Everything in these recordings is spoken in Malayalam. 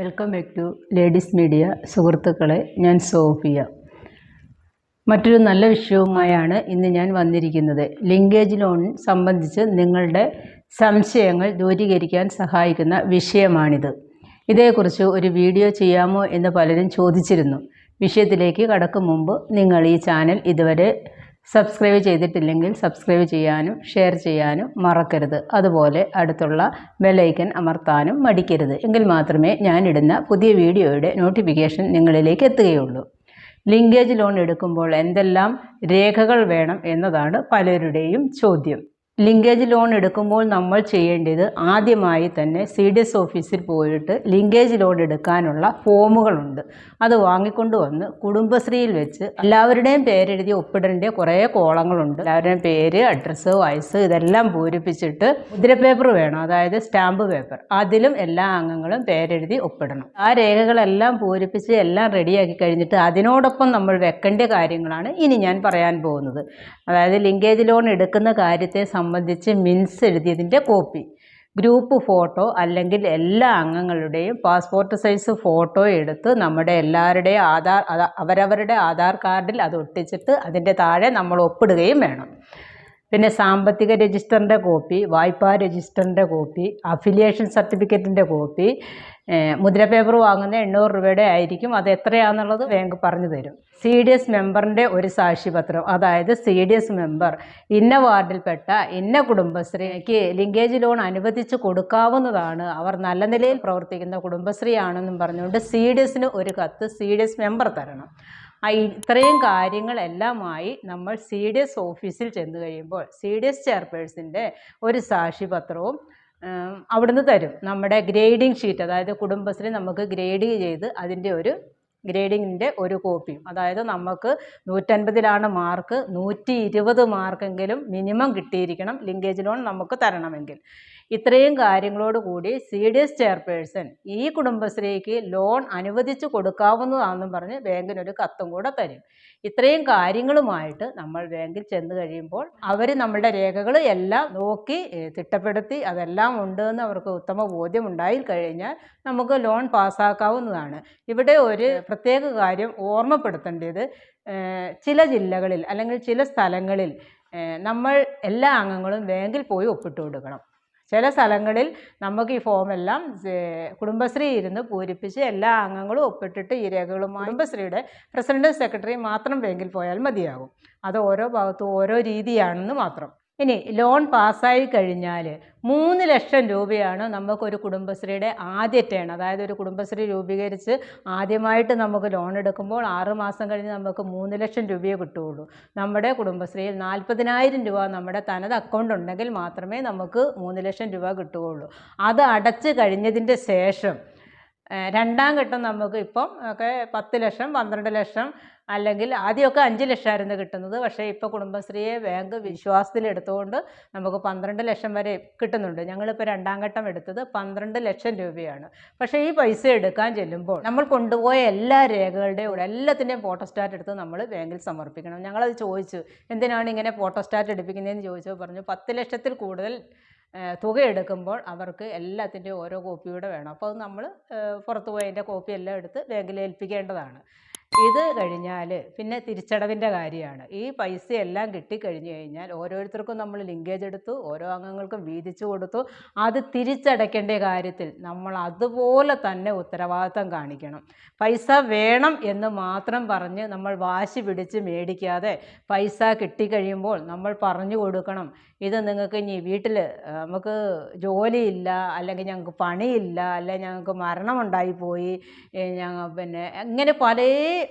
Welcome back to ladies media. സുഹൃത്തുക്കളെ ഞാൻ സോഫിയ. മറ്റൊരു നല്ല വിഷയവുമായാണ് ഇന്ന് ഞാൻ വന്നിരിക്കുന്നത്. ലിങ്കേജ് ലോൺ സംബന്ധിച്ച് നിങ്ങളുടെ സംശയങ്ങൾ ദൂരീകരിക്കാൻ സഹായിക്കുന്ന വിഷയമാണിത്. ഇതേക്കുറിച്ച് ഒരു വീഡിയോ ചെയ്യാമോ എന്ന് പലരും ചോദിച്ചിരുന്നു. വിഷയത്തിലേക്ക് കടക്കും മുമ്പ് നിങ്ങൾ ഈ ചാനൽ ഇതുവരെ സബ്സ്ക്രൈബ് ചെയ്തിട്ടില്ലെങ്കിൽ സബ്സ്ക്രൈബ് ചെയ്യാനും ഷെയർ ചെയ്യാനും മറക്കരുത്. അതുപോലെ അടുത്തുള്ള ബെലൈക്കൻ അമർത്താനും മടിക്കരുത്. എങ്കിൽ മാത്രമേ ഞാനിടുന്ന പുതിയ വീഡിയോയുടെ നോട്ടിഫിക്കേഷൻ നിങ്ങളിലേക്ക് എത്തുകയുള്ളൂ. ലിങ്കേജ് ലോൺ എടുക്കുമ്പോൾ എന്തെല്ലാം രേഖകൾ വേണം എന്നതാണ് പലരുടെയും ചോദ്യം. ലിങ്കേജ് ലോൺ എടുക്കുമ്പോൾ നമ്മൾ ചെയ്യേണ്ടത് ആദ്യമായി തന്നെ സി ഡി എസ് ഓഫീസിൽ പോയിട്ട് ലിങ്കേജ് ലോൺ എടുക്കാനുള്ള ഫോമുകളുണ്ട്. അത് വാങ്ങിക്കൊണ്ട് വന്ന് കുടുംബശ്രീയിൽ വെച്ച് എല്ലാവരുടെയും പേരെഴുതി ഒപ്പിടേണ്ട കുറേ കോളങ്ങളുണ്ട്. എല്ലാവരുടെയും പേര് അഡ്രസ്സ് വയസ്സ് ഇതെല്ലാം പൂരിപ്പിച്ചിട്ട് മുദ്ര പേപ്പർ വേണം. അതായത് സ്റ്റാമ്പ് പേപ്പർ. അതിലും എല്ലാ അംഗങ്ങളും പേരെഴുതി ഒപ്പിടണം. ആ രേഖകളെല്ലാം പൂരിപ്പിച്ച് എല്ലാം റെഡിയാക്കി കഴിഞ്ഞിട്ട് അതിനോടൊപ്പം നമ്മൾ വെക്കേണ്ട കാര്യങ്ങളാണ് ഇനി ഞാൻ പറയാൻ പോകുന്നത്. അതായത് ലിങ്കേജ് ലോൺ എടുക്കുന്ന കാര്യത്തെ സംബന്ധിച്ച് മിൻസ് എഴുതിയതിന്റെ കോപ്പി. ഗ്രൂപ്പ് ഫോട്ടോ അല്ലെങ്കിൽ എല്ലാ അംഗങ്ങളുടെയും പാസ്പോർട്ട് സൈസ് ഫോട്ടോ എടുത്ത് നമ്മുടെ എല്ലാവരുടെയും ആധാർ അവരവരുടെ ആധാർ കാർഡിൽ അത് ഒട്ടിച്ചിട്ട് അതിന്റെ താഴെ നമ്മൾ ഒപ്പിടുകയും വേണം. പിന്നെ സാമ്പത്തിക രജിസ്റ്ററിന്റെ കോപ്പി വായ്പാ രജിസ്റ്ററിന്റെ കോപ്പി അഫിലിയേഷൻ സർട്ടിഫിക്കറ്റിന്റെ കോപ്പി മുദ്ര പേപ്പർ വാങ്ങുന്ന എണ്ണൂറ് രൂപയുടെ ആയിരിക്കും. അത് എത്രയാണെന്നുള്ളത് ബാങ്ക് പറഞ്ഞു തരും. സി ഡി എസ് മെമ്പറിന്റെ ഒരു സാക്ഷിപത്രം അതായത് സി ഡി എസ് മെമ്പർ ഇന്ന വാർഡിൽപ്പെട്ട ഇന്ന കുടുംബശ്രീക്ക് ലിങ്കേജ് ലോൺ അനുവദിച്ച് കൊടുക്കാവുന്നതാണ്. അവർ നല്ല നിലയിൽ പ്രവർത്തിക്കുന്ന കുടുംബശ്രീയാണെന്നും പറഞ്ഞുകൊണ്ട് സി ഡി എസിന് ഒരു കത്ത് സി ഡി എസ് മെമ്പർ തരണം. ഇത്രയും കാര്യങ്ങളെല്ലാമായി നമ്മൾ സി ഡി എസ് ഓഫീസിൽ ചെന്ന് കഴിയുമ്പോൾ സി ഡി എസ് ചെയർപേഴ്സിന്റെ ഒരു സാക്ഷിപത്രവും അവിടുന്ന് തരും. നമ്മുടെ ഗ്രേഡിംഗ് ഷീറ്റ് അതായത് കുടുംബശ്രീ നമുക്ക് ഗ്രേഡ് ചെയ്ത് അതിന്റെ ഒരു ഗ്രേഡിങ്ങിന്റെ ഒരു കോപ്പിയും. അതായത് നമുക്ക് നൂറ്റൻപതിലാണ് മാർക്ക് നൂറ്റി ഇരുപത് മാർക്കെങ്കിലും മിനിമം കിട്ടിയിരിക്കണം ലിങ്കേജ് ലോൺ നമുക്ക് തരണമെങ്കിൽ. ഇത്രയും കാര്യങ്ങളോട് കൂടി സി ഡി എസ് ചെയർപേഴ്സൺ ഈ കുടുംബശ്രീക്ക് ലോൺ അനുവദിച്ച് കൊടുക്കാവുന്നതാണെന്നും പറഞ്ഞ് ബാങ്കിനൊരു കത്തും കൂടെ തരും. ഇത്രയും കാര്യങ്ങളുമായിട്ട് നമ്മൾ ബാങ്കിൽ ചെന്ന് കഴിയുമ്പോൾ അവർ നമ്മളുടെ രേഖകൾ എല്ലാം നോക്കി തിട്ടപ്പെടുത്തി അതെല്ലാം ഉണ്ട് എന്ന് അവർക്ക് ഉത്തമ ബോധ്യം ഉണ്ടായി കഴിഞ്ഞാൽ നമുക്ക് ലോൺ പാസ്സാക്കാവുന്നതാണ്. ഇവിടെ ഒരു പ്രത്യേക കാര്യം ഓർമ്മപ്പെടുത്തേണ്ടത് ചില ജില്ലകളിൽ അല്ലെങ്കിൽ ചില സ്ഥലങ്ങളിൽ നമ്മൾ എല്ലാ അംഗങ്ങളും ബാങ്കിൽ പോയി ഒപ്പിട്ട് കൊടുക്കണം ചില സ്ഥലങ്ങളിൽ നമുക്ക് ഈ ഫോമെല്ലാം കുടുംബശ്രീ ഇരുന്ന് പൂരിപ്പിച്ച് എല്ലാ അംഗങ്ങളും ഒപ്പിട്ടിട്ട് ഈ രേഖകളുമായി കുടുംബശ്രീയുടെ പ്രസിഡന്റും സെക്രട്ടറിയും മാത്രം ബാങ്കിൽ പോയാൽ മതിയാകും. അത് ഓരോ ഭാഗത്തും ഓരോ രീതിയാണെന്ന് മാത്രം. ഇനി ലോൺ പാസ്സായി കഴിഞ്ഞാൽ മൂന്ന് ലക്ഷം രൂപയാണ് നമുക്കൊരു കുടുംബശ്രീയുടെ ആദ്യ ടേൺ അതായത് ഒരു കുടുംബശ്രീ രൂപീകരിച്ച് ആദ്യമായിട്ട് നമുക്ക് ലോൺ എടുക്കുമ്പോൾ ആറുമാസം കഴിഞ്ഞ് നമുക്ക് മൂന്ന് ലക്ഷം രൂപയെ കിട്ടുകയുള്ളൂ. നമ്മുടെ കുടുംബശ്രീയിൽ നാൽപ്പതിനായിരം രൂപ നമ്മുടെ തനത് അക്കൗണ്ട് ഉണ്ടെങ്കിൽ മാത്രമേ നമുക്ക് മൂന്ന് ലക്ഷം രൂപ കിട്ടുകയുള്ളൂ. അത് അടച്ച് കഴിഞ്ഞതിന്റെ ശേഷം രണ്ടാം ഘട്ടം നമുക്ക് ഇപ്പം ഒക്കെ പത്ത് ലക്ഷം പന്ത്രണ്ട് ലക്ഷം അല്ലെങ്കിൽ ആദ്യമൊക്കെ അഞ്ച് ലക്ഷമായിരുന്നു കിട്ടുന്നത്. പക്ഷേ ഇപ്പോൾ കുടുംബശ്രീയെ ബാങ്ക് വിശ്വാസത്തിൽ എടുത്തുകൊണ്ട് നമുക്ക് പന്ത്രണ്ട് ലക്ഷം വരെ കിട്ടുന്നുണ്ട്. ഞങ്ങളിപ്പോൾ രണ്ടാം ഘട്ടം എടുത്തത് പന്ത്രണ്ട് ലക്ഷം രൂപയാണ്. പക്ഷേ ഈ പൈസ എടുക്കാൻ ചെല്ലുമ്പോൾ നമ്മൾ കൊണ്ടുപോയ എല്ലാ രേഖകളുടെയും കൂടെ എല്ലാത്തിന്റെയും ഫോട്ടോസ്റ്റാറ്റ് എടുത്ത് നമ്മൾ ബാങ്കിൽ സമർപ്പിക്കണം. ഞങ്ങളത് ചോദിച്ചു എന്തിനാണ് ഇങ്ങനെ ഫോട്ടോസ്റ്റാറ്റ് എടുപ്പിക്കുന്നതെന്ന് ചോദിച്ചപ്പോൾ പറഞ്ഞു പത്ത് ലക്ഷത്തിൽ കൂടുതൽ തുക എടുക്കുമ്പോൾ അവർക്ക് എല്ലാത്തിന്റെയും ഓരോ കോപ്പിയൂടെ വേണം. അപ്പോൾ അത് നമ്മൾ പുറത്ത് പോയതിന്റെ കോപ്പി എല്ലാം എടുത്ത് ബാങ്കിൽ ഏൽപ്പിക്കേണ്ടതാണ്. ഇത് കഴിഞ്ഞാൽ പിന്നെ തിരിച്ചടവിന്റെ കാര്യമാണ്. ഈ പൈസ എല്ലാം കിട്ടിക്കഴിഞ്ഞു കഴിഞ്ഞാൽ ഓരോരുത്തർക്കും നമ്മൾ ലിങ്കേജ് എടുത്തു ഓരോ അംഗങ്ങൾക്കും വീതിച്ചു കൊടുത്തു. അത് തിരിച്ചടയ്ക്കേണ്ട കാര്യത്തിൽ നമ്മൾ അതുപോലെ തന്നെ ഉത്തരവാദിത്തം കാണിക്കണം. പൈസ വേണം എന്ന് മാത്രം പറഞ്ഞ് നമ്മൾ വാശി പിടിച്ച് മേടിക്കാതെ പൈസ കിട്ടിക്കഴിയുമ്പോൾ നമ്മൾ പറഞ്ഞു കൊടുക്കണം. ഇത് നിങ്ങൾക്ക് ഇനി വീട്ടിൽ നമുക്ക് ജോലിയില്ല അല്ലെങ്കിൽ ഞങ്ങൾക്ക് പണിയില്ല അല്ലെങ്കിൽ ഞങ്ങൾക്ക് മരണമുണ്ടായിപ്പോയി ഞങ്ങൾ പിന്നെ അങ്ങനെ പല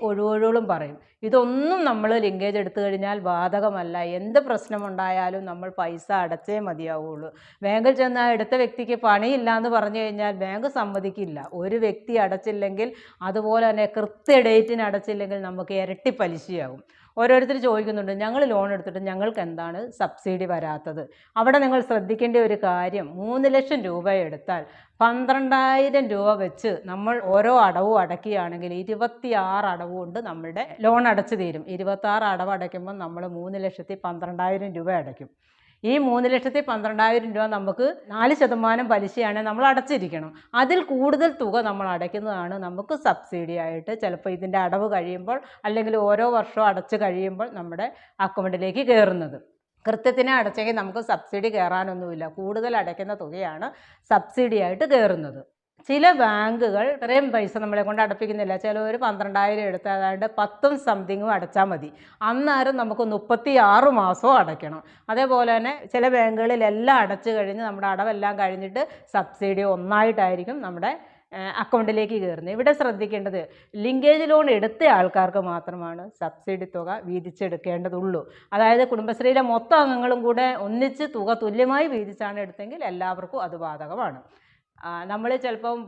ഒഴിവൊഴികളും പറയും. ഇതൊന്നും നമ്മൾ ലിങ്കേജ് എടുത്തു കഴിഞ്ഞാൽ ബാധകമല്ല. എന്ത് പ്രശ്നമുണ്ടായാലും നമ്മൾ പൈസ അടച്ചേ മതിയാവുള്ളൂ. ബാങ്കിൽ ചെന്ന് എടുത്ത വ്യക്തിക്ക് പണിയില്ല എന്ന് പറഞ്ഞു കഴിഞ്ഞാൽ ബാങ്ക് സമ്മതിക്കില്ല. ഒരു വ്യക്തി അടച്ചില്ലെങ്കിൽ അതുപോലെ തന്നെ കൃത്യ ഡേറ്റിന് അടച്ചില്ലെങ്കിൽ നമുക്ക് ഇരട്ടി പലിശയാകും ഓരോരുത്തർ ചോദിക്കുന്നുണ്ട് ഞങ്ങൾ ലോൺ എടുത്തിട്ട് ഞങ്ങൾക്ക് എന്താണ് സബ്സിഡി വരാത്തത്? അവിടെ നിങ്ങൾ ശ്രദ്ധിക്കേണ്ട ഒരു കാര്യം മൂന്ന് ലക്ഷം രൂപ എടുത്താൽ പന്ത്രണ്ടായിരം രൂപ വെച്ച് നമ്മൾ ഓരോ അടവും അടക്കുകയാണെങ്കിൽ ഇരുപത്തി ആറ് അടവ് കൊണ്ട് നമ്മളുടെ ലോൺ അടച്ചു തീരും ഇരുപത്താറ് അടവ് അടയ്ക്കുമ്പോൾ നമ്മൾ മൂന്ന് ലക്ഷത്തി പന്ത്രണ്ടായിരം രൂപ അടയ്ക്കും. ഈ മൂന്ന് ലക്ഷത്തി പന്ത്രണ്ടായിരം രൂപ നമുക്ക് നാല് ശതമാനം പലിശയാണ് നമ്മൾ അടച്ചിരിക്കണം. അതിൽ കൂടുതൽ തുക നമ്മൾ അടയ്ക്കുന്നതാണ് നമുക്ക് സബ്സിഡി ആയിട്ട് ചിലപ്പോൾ ഇതിന്റെ അടവ് കഴിയുമ്പോൾ അല്ലെങ്കിൽ ഓരോ വർഷവും അടച്ച് കഴിയുമ്പോൾ നമ്മുടെ അക്കൗണ്ടിലേക്ക് കയറുന്നത്. കൃത്യത്തിന് അടച്ചെങ്കിൽ നമുക്ക് സബ്സിഡി കയറാനൊന്നുമില്ല. കൂടുതൽ അടയ്ക്കുന്ന തുകയാണ് സബ്സിഡി ആയിട്ട് കയറുന്നത്. ചില ബാങ്കുകൾ ഇത്രയും പൈസ നമ്മളെ കൊണ്ട് അടപ്പിക്കുന്നില്ല. ചിലവർ പന്ത്രണ്ടായിരം എടുത്ത് അതായത് പത്തും സംതിങ്ങും അടച്ചാൽ മതി. അന്നേരം നമുക്ക് മുപ്പത്തി ആറ് മാസവും അടയ്ക്കണം. അതേപോലെ തന്നെ ചില ബാങ്കുകളിലെല്ലാം അടച്ചു കഴിഞ്ഞ് നമ്മുടെ അടവെല്ലാം കഴിഞ്ഞിട്ട് സബ്സിഡി ഒന്നായിട്ടായിരിക്കും നമ്മുടെ അക്കൗണ്ടിലേക്ക് കയറുന്നത്. ഇവിടെ ശ്രദ്ധിക്കേണ്ടത് ലിങ്കേജ് ലോൺ എടുത്ത ആൾക്കാർക്ക് മാത്രമാണ് സബ്സിഡി തുക വീതിച്ചെടുക്കേണ്ടതുള്ളൂ. അതായത് കുടുംബശ്രീയിലെ മൊത്തം അംഗങ്ങളും കൂടെ ഒന്നിച്ച് തുക തുല്യമായി വീതിച്ചാണ് എടുത്തെങ്കിൽ എല്ലാവർക്കും അത് ബാധകമാണ്. നമ്മൾ ചിലപ്പം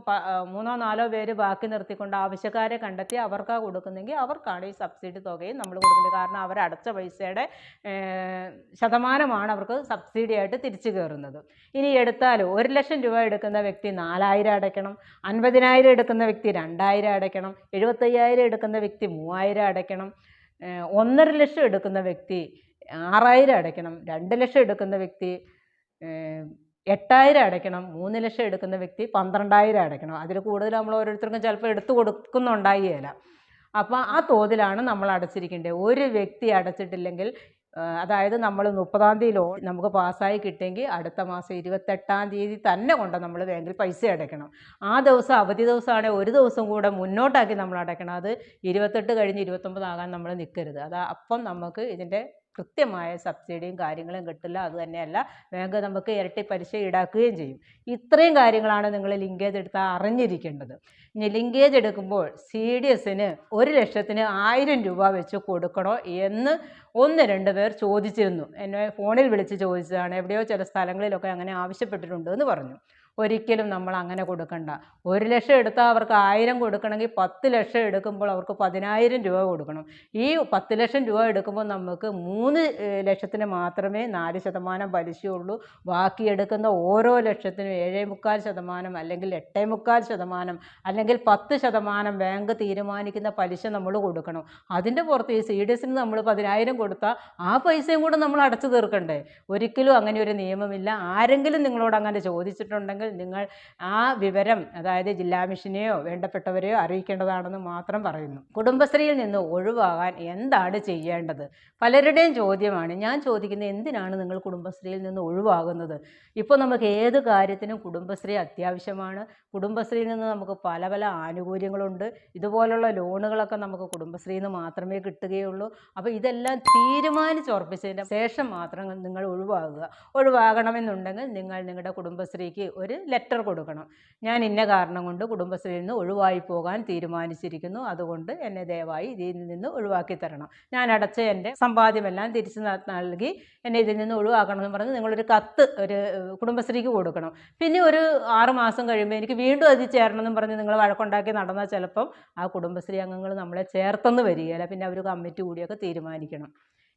മൂന്നോ നാലോ പേര് ബാക്കി നിർത്തിക്കൊണ്ട് ആവശ്യക്കാരെ കണ്ടെത്തി അവർക്കാ കൊടുക്കുന്നെങ്കിൽ അവർക്കാണ് ഈ സബ്സിഡി തുകയും നമ്മൾ കൊടുക്കുന്നത് കാരണം അവർ അടച്ച പൈസയുടെ ശതമാനമാണ് അവർക്ക് സബ്സിഡി ആയിട്ട് തിരിച്ചു കയറുന്നത് ഇനി എടുത്താൽ ഒരു ലക്ഷം രൂപ എടുക്കുന്ന വ്യക്തി നാലായിരം അടയ്ക്കണം അൻപതിനായിരം എടുക്കുന്ന വ്യക്തി രണ്ടായിരം അടയ്ക്കണം എഴുപത്തയ്യായിരം എടുക്കുന്ന വ്യക്തി മൂവായിരം അടയ്ക്കണം ഒന്നര ലക്ഷം എടുക്കുന്ന വ്യക്തി ആറായിരം അടയ്ക്കണം രണ്ട് ലക്ഷം എടുക്കുന്ന വ്യക്തി എട്ടായിരം അടയ്ക്കണം. മൂന്ന് ലക്ഷം എടുക്കുന്ന വ്യക്തി പന്ത്രണ്ടായിരം അടയ്ക്കണം. അതിൽ കൂടുതൽ നമ്മൾ ഓരോരുത്തർക്കും ചിലപ്പോൾ എടുത്തു കൊടുക്കുന്നുണ്ടായില്ല അപ്പോൾ ആ തോതിലാണ് നമ്മൾ അടച്ചിരിക്കേണ്ടത് ഒരു വ്യക്തി അടച്ചിട്ടില്ലെങ്കിൽ അതായത് നമ്മൾ മുപ്പതാം തീയതി ലോൺ നമുക്ക് പാസ്സായി കിട്ടിയെങ്കിൽ അടുത്ത മാസം ഇരുപത്തെട്ടാം തീയതി തന്നെ കൊണ്ട് നമ്മൾ ബാങ്കിൽ പൈസ അടയ്ക്കണം. ആ ദിവസം അവധി ദിവസമാണെങ്കിൽ ഒരു ദിവസം കൂടെ മുന്നോട്ടാക്കി നമ്മൾ അടയ്ക്കണം. അത് ഇരുപത്തെട്ട് കഴിഞ്ഞ് ഇരുപത്തൊമ്പതാകാൻ നമ്മൾ നിൽക്കരുത് അത് അപ്പം നമുക്ക് ഇതിന്റെ കൃത്യമായ സബ്സിഡിയും കാര്യങ്ങളും കിട്ടില്ല. അത് തന്നെയല്ല ബാങ്ക് നമുക്ക് ഇരട്ടി പലിശ ഈടാക്കുകയും ചെയ്യും. ഇത്രയും കാര്യങ്ങളാണ് നിങ്ങൾ ലിങ്കേജ് എടുത്താൽ അറിഞ്ഞിരിക്കേണ്ടത്. ഇനി ലിങ്കേജ് എടുക്കുമ്പോൾ സി ഡി എസിന് ഒരു ലക്ഷത്തിന് ആയിരം രൂപ വെച്ച് കൊടുക്കണോ എന്ന് ഒന്ന് രണ്ട് പേർ ചോദിച്ചിരുന്നു. എന്നെ ഫോണിൽ വിളിച്ച് ചോദിച്ചതാണ്. എവിടെയോ ചില സ്ഥലങ്ങളിലൊക്കെ അങ്ങനെ ആവശ്യപ്പെട്ടിട്ടുണ്ട് എന്ന് പറഞ്ഞു. ഒരിക്കലും നമ്മൾ അങ്ങനെ കൊടുക്കണ്ട. ഒരു ലക്ഷം എടുത്താൽ അവർക്ക് ആയിരം കൊടുക്കണമെങ്കിൽ പത്ത് ലക്ഷം എടുക്കുമ്പോൾ അവർക്ക് പതിനായിരം രൂപ കൊടുക്കണം. ഈ പത്ത് ലക്ഷം രൂപ എടുക്കുമ്പോൾ നമുക്ക് മൂന്ന് ലക്ഷത്തിന് മാത്രമേ നാല് ശതമാനം പലിശയുള്ളൂ. ബാക്കി എടുക്കുന്ന ഓരോ ലക്ഷത്തിനും ഏഴേ മുക്കാൽ ശതമാനം അല്ലെങ്കിൽ എട്ടേ മുക്കാൽ ശതമാനം അല്ലെങ്കിൽ പത്ത് ശതമാനം ബാങ്ക് തീരുമാനിക്കുന്ന പലിശ നമ്മൾ കൊടുക്കണം. അതിന്റെ പുറത്ത് ഈ സി ഡി എസിന് നമ്മൾ പതിനായിരം കൊടുത്താൽ ആ പൈസയും കൂടെ നമ്മൾ അടച്ചു തീർക്കണ്ടേ? ഒരിക്കലും അങ്ങനെ ഒരു നിയമമില്ല. ആരെങ്കിലും നിങ്ങളോട് അങ്ങനെ ചോദിച്ചിട്ടുണ്ടെങ്കിൽ നിങ്ങൾ ആ വിവരം അതായത് ജില്ലാ മിഷനെയോ വേണ്ടപ്പെട്ടവരെയോ അറിയിക്കേണ്ടതാണെന്ന് മാത്രം പറയുന്നു. കുടുംബശ്രീയിൽ നിന്ന് ഒഴിവാകാൻ എന്താണ് ചെയ്യേണ്ടത്? പലരുടെയും ചോദ്യമാണ്. ഞാൻ ചോദിക്കുന്നത് എന്തിനാണ് നിങ്ങൾ കുടുംബശ്രീയിൽ നിന്ന് ഒഴിവാകുന്നത്? ഇപ്പോൾ നമുക്ക് ഏത് കാര്യത്തിനും കുടുംബശ്രീ അത്യാവശ്യമാണ്. കുടുംബശ്രീയിൽ നിന്ന് നമുക്ക് പല പല ആനുകൂല്യങ്ങളുണ്ട്. ഇതുപോലുള്ള ലോണുകളൊക്കെ നമുക്ക് കുടുംബശ്രീയിൽ നിന്ന് മാത്രമേ കിട്ടുകയുള്ളൂ. അപ്പോൾ ഇതെല്ലാം തീരുമാനിച്ചുറപ്പിച്ചതിന്റെ ശേഷം മാത്രം നിങ്ങൾ ഒഴിവാകുക. ഒഴിവാകണമെന്നുണ്ടെങ്കിൽ നിങ്ങൾ നിങ്ങളുടെ കുടുംബശ്രീക്ക് ഒരു ലെറ്റർ കൊടുക്കണം. ഞാൻ ഇന്ന കാരണം കൊണ്ട് കുടുംബശ്രീയിൽ നിന്ന് ഒഴിവായി പോകാൻ തീരുമാനിച്ചിരിക്കുന്നു. അതുകൊണ്ട് എന്നെ ദയവായി ഇതിൽ നിന്ന് ഒഴിവാക്കി തരണം. ഞാൻ അടച്ച എന്റെ സമ്പാദ്യമെല്ലാം തിരിച്ചു നൽകി എന്നെ ഇതിൽ നിന്ന് ഒഴിവാക്കണമെന്ന് പറഞ്ഞ് നിങ്ങളൊരു കത്ത് ഒരു കുടുംബശ്രീക്ക് കൊടുക്കണം. പിന്നെ ഒരു ആറ് മാസം കഴിയുമ്പോൾ എനിക്ക് വീണ്ടും അതിൽ ചേരണമെന്നും പറഞ്ഞ് നിങ്ങൾ വഴക്കുണ്ടാക്കി നടന്നാൽ ചിലപ്പം ആ കുടുംബശ്രീ അംഗങ്ങൾ നമ്മളെ ചേർത്തെന്ന് വരികയില്ല. പിന്നെ അവർ കമ്മിറ്റി കൂടിയൊക്കെ തീരുമാനിക്കണം.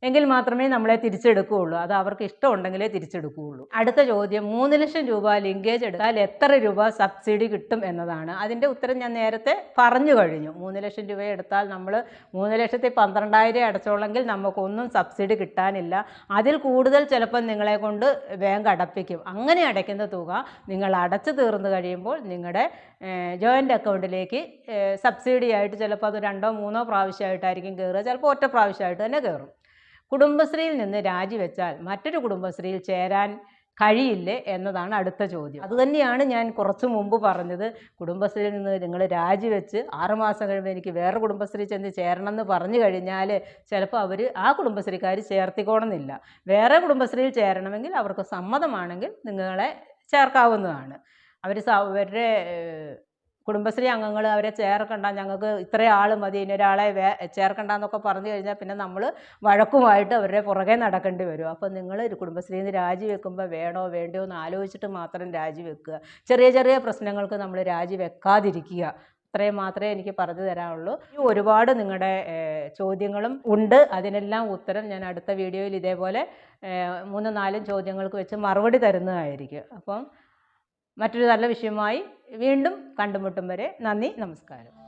എങ്കിൽ മാത്രമേ നമ്മളെ തിരിച്ചെടുക്കുകയുള്ളൂ. അത് അവർക്ക് ഇഷ്ടമുണ്ടെങ്കിലേ തിരിച്ചെടുക്കുകയുള്ളൂ. അടുത്ത ചോദ്യം മൂന്ന് ലക്ഷം രൂപ ലിങ്കേജ് എടുത്താൽ എത്ര രൂപ സബ്സിഡി കിട്ടും എന്നതാണ്. അതിന്റെ ഉത്തരം ഞാൻ നേരത്തെ പറഞ്ഞു കഴിഞ്ഞു. മൂന്ന് ലക്ഷം രൂപ എടുത്താൽ നമ്മൾ മൂന്ന് ലക്ഷത്തി പന്ത്രണ്ടായിരം അടച്ചോളെങ്കിൽ നമുക്കൊന്നും സബ്സിഡി കിട്ടാനില്ല. അതിൽ കൂടുതൽ ചിലപ്പോൾ നിങ്ങളെ കൊണ്ട് ബാങ്ക് അടപ്പിക്കും. അങ്ങനെ അടയ്ക്കുന്ന തുക നിങ്ങൾ അടച്ചു തീർന്നു കഴിയുമ്പോൾ നിങ്ങളുടെ ജോയിന്റ് അക്കൗണ്ടിലേക്ക് സബ്സിഡി ആയിട്ട് ചിലപ്പോൾ അത് രണ്ടോ മൂന്നോ പ്രാവശ്യമായിട്ടായിരിക്കും കയറുക ചിലപ്പോൾ ഒറ്റ പ്രാവശ്യമായിട്ട് തന്നെ കയറും കുടുംബശ്രീയിൽ നിന്ന് രാജിവെച്ചാൽ മറ്റൊരു കുടുംബശ്രീയിൽ ചേരാൻ കഴിയില്ലേ എന്നതാണ് അടുത്ത ചോദ്യം. അതുതന്നെയാണ് ഞാൻ കുറച്ചു മുമ്പ് പറഞ്ഞത്. കുടുംബശ്രീയിൽ നിന്ന് നിങ്ങൾ രാജിവെച്ച് ആറുമാസം കഴിയുമ്പോൾ എനിക്ക് വേറെ കുടുംബശ്രീ ചെന്ന് ചേരണം എന്ന് പറഞ്ഞു കഴിഞ്ഞാൽ ചിലപ്പോൾ അവർ ആ കുടുംബശ്രീക്കാർ ചേർത്തിക്കോണമെന്നില്ല. വേറെ കുടുംബശ്രീയിൽ ചേരണമെങ്കിൽ അവർക്ക് സമ്മതമാണെങ്കിൽ നിങ്ങളെ ചേർക്കാവുന്നതാണ്. അവർ അവരുടെ കുടുംബശ്രീ അംഗങ്ങൾ അവരെ ചേർക്കണ്ട ഞങ്ങൾക്ക് ഇത്രയും ആൾ മതി ഇനൊരാളെ വേ ചേർക്കണ്ട എന്നൊക്കെ പറഞ്ഞു കഴിഞ്ഞാൽ പിന്നെ നമ്മൾ വഴക്കുമായിട്ട് അവരുടെ പുറകെ നടക്കേണ്ടി വരും. അപ്പോൾ നിങ്ങൾ ഒരു കുടുംബശ്രീയിൽ നിന്ന് രാജിവെക്കുമ്പോൾ വേണോ വേണ്ടയോ എന്ന് ആലോചിച്ചിട്ട് മാത്രം രാജിവെക്കുക ചെറിയ ചെറിയ പ്രശ്നങ്ങൾക്ക് നമ്മൾ രാജിവെക്കാതിരിക്കുക അത്രയും മാത്രമേ എനിക്ക് പറഞ്ഞു തരാനുള്ളൂ. ഒരുപാട് നിങ്ങളുടെ ചോദ്യങ്ങളും ഉണ്ട്. അതിനെല്ലാം ഉത്തരം ഞാൻ അടുത്ത വീഡിയോയിൽ ഇതേപോലെ മൂന്നും നാലും ചോദ്യങ്ങൾക്ക് വെച്ച് മറുപടി തരുന്നതായിരിക്കും. അപ്പം മറ്റൊരു നല്ല വിഷയമായി വീണ്ടും കണ്ടുമുട്ടും വരെ നന്ദി നമസ്കാരം.